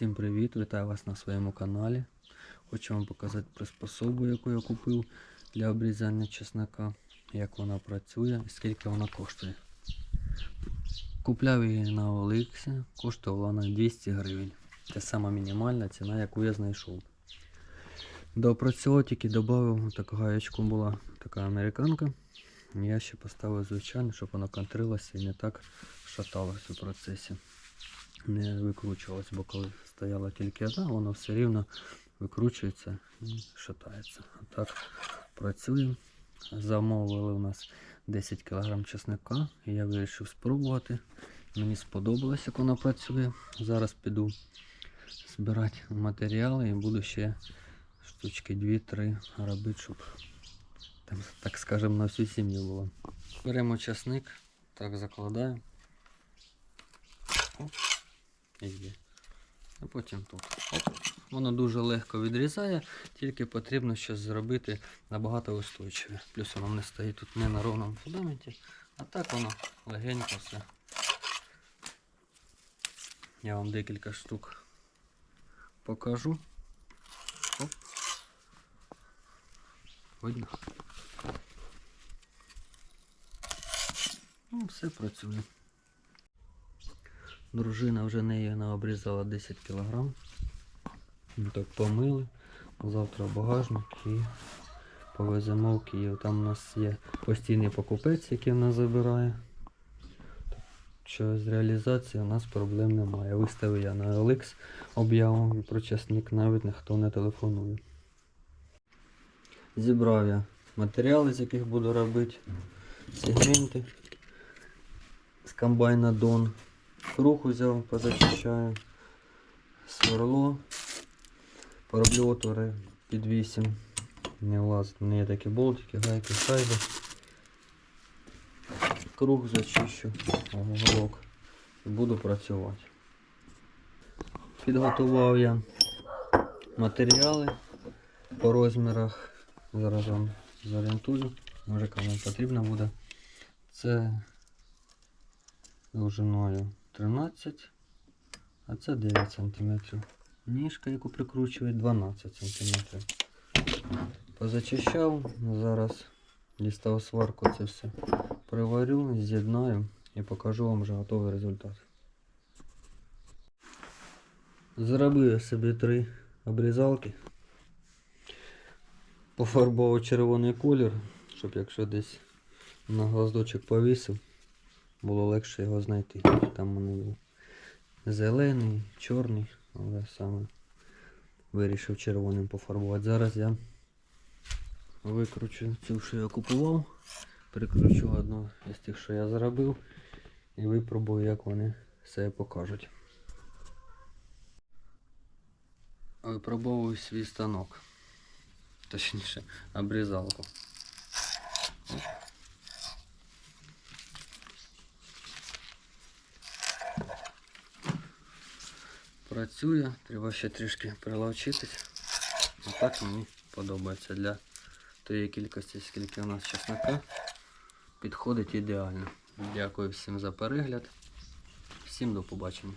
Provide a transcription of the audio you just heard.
Всім привіт! Вітаю вас на своєму каналі. Хочу вам показати приспособу, яку я купив для обрізання чеснока, як вона працює і скільки вона коштує. Купляв її на Оликсі, коштувала вона 200 гривень. Це сама мінімальна ціна, яку я знайшов. До тільки додав таку гаєчку була така американка. Я ще поставив звичайно, щоб вона контрилася і не так шаталась у процесі не викручувалось, бо коли стояла тільки одна, воно все рівно викручується і шатається. А так працює. Замовили у нас 10 кг чесника, я вирішив спробувати. Мені сподобалось, як воно працює. Зараз піду збирати матеріали і буду ще штучки 2-3 робити, щоб там, так скажемо, на всю сім'ю було. Беремо чесник, так закладаю. Є. А потім тут. Оп. Воно дуже легко відрізає, тільки потрібно щось зробити набагато устойчиве. Плюс воно не стоїть тут не на ровному фундаменті, а так воно легенько все. Я вам декілька штук покажу. Оп. Видно? Ну, все працює. Дружина вже нею наобрізала 10 кг. Так помили. Завтра багажник і повеземо в Київ. Там у нас є постійний покупець, який нас забирає. Що з реалізацією у нас проблем немає. Виставив я на OLX об'яву і про часник навіть ніхто не телефонує. Зібрав я матеріали, з яких буду робити сегменти з комбайна Дон. Круг взяв, позачищаю, сверло, пороблю отвори під 8. Не влазить, в неї такі болтики, гайки, шайби. Круг зачищу, уголок і буду працювати. Підготував я матеріали по розмірах. Зараз вам зорієнтую, може кому потрібно буде. Це довжиною 13, а це 9 см. Ніжка, яку прикручують 12 см. Позачищав, зараз дістав сварку, це все приварю, з'єднаю і покажу вам вже готовий результат. Зробив я собі три обрізалки. Пофарбував червоний колір, щоб якщо десь на гвоздочок повісив, було легше його знайти. Там вони був зелений, чорний, але саме вирішив червоним пофарбувати. Зараз я викручу цю, що я купував, прикручу одну із тих, що я зробив, і випробую, як вони себе покажуть. Випробовую свій станок. Точніше, обрізалку. Працює, треба ще трішки приловчитись. А так мені подобається для тієї кількості, скільки у нас чеснока. Підходить ідеально. Дякую всім за перегляд. Всім до побачення.